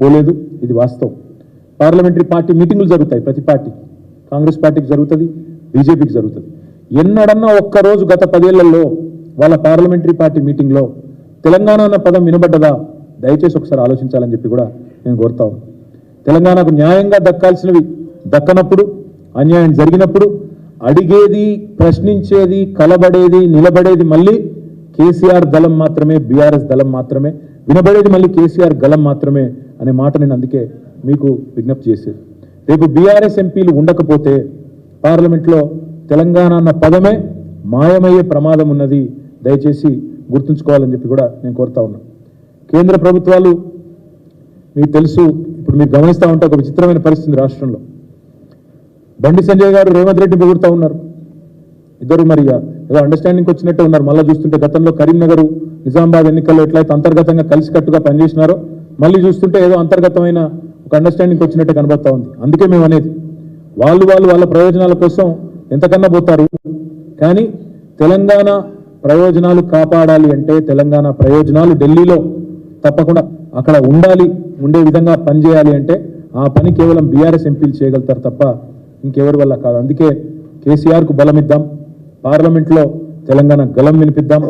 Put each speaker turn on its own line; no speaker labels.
పోలేదు. ఇది వాస్తవం. పార్లమెంటరీ పార్టీ మీటింగులు జరుగుతాయి ప్రతి పార్టీకి కాంగ్రెస్ పార్టీకి జరుగుతుంది బీజేపీకి జరుగుతుంది. ఎన్నడన్నా ఒక్కరోజు గత పదేళ్ళలో వాళ్ళ పార్లమెంటరీ పార్టీ మీటింగ్లో తెలంగాణ అన్న పదం వినబడ్డదా? దయచేసి ఒకసారి ఆలోచించాలని చెప్పి కూడా నేను కోరుతా తెలంగాణకు న్యాయంగా దక్కాల్సినవి దక్కనప్పుడు అన్యాయం జరిగినప్పుడు అడిగేది ప్రశ్నించేది కలబడేది నిలబడేది మళ్ళీ కేసీఆర్ దళం మాత్రమే బీఆర్ఎస్ దళం మాత్రమే వినబడేది మళ్ళీ కేసీఆర్ గలం మాత్రమే అనే మాట నేను అందుకే మీకు విజ్ఞప్తి చేసేది. రేపు బీఆర్ఎస్ ఎంపీలు ఉండకపోతే పార్లమెంట్లో తెలంగాణ అన్న పదమే మాయమయ్యే ప్రమాదం ఉన్నది. దయచేసి గుర్తుంచుకోవాలని చెప్పి కూడా నేను కోరుతా ఉన్నా. కేంద్ర ప్రభుత్వాలు మీకు తెలుసు ఇప్పుడు మీరు గమనిస్తూ ఉంటే ఒక విచిత్రమైన పరిస్థితి రాష్ట్రంలో. బండి సంజయ్ గారు రేవంత్ రెడ్డి పొగుడుతూ ఉన్నారు. ఇద్దరు మరి ఏదో అండర్స్టాండింగ్కి వచ్చినట్టే ఉన్నారు. మళ్ళీ చూస్తుంటే గతంలో కరీంనగర్ నిజామాబాద్ ఎన్నికల్లో ఎట్లయితే అంతర్గతంగా కలిసికట్టుగా పనిచేసినారో మళ్ళీ చూస్తుంటే ఏదో అంతర్గతమైన ఒక అండర్స్టాండింగ్ వచ్చినట్టు కనబడతా ఉంది. అందుకే మేము అనేది. వాళ్ళు వాళ్ళు వాళ్ళ ప్రయోజనాల కోసం ఎంతకన్నా పోతారు. కానీ తెలంగాణ ప్రయోజనాలు కాపాడాలి అంటే తెలంగాణ ప్రయోజనాలు ఢిల్లీలో తప్పకుండా అక్కడ ఉండాలి ఉండే విధంగా పనిచేయాలి అంటే ఆ పని కేవలం బీఆర్ఎస్ ఎంపీలు చేయగలుగుతారు తప్ప ఇంకెవరి వల్ల కాదు. అందుకే కేసీఆర్కు బలం ఇద్దాం పార్లమెంట్లో తెలంగాణ గలం వినిపిద్దాం.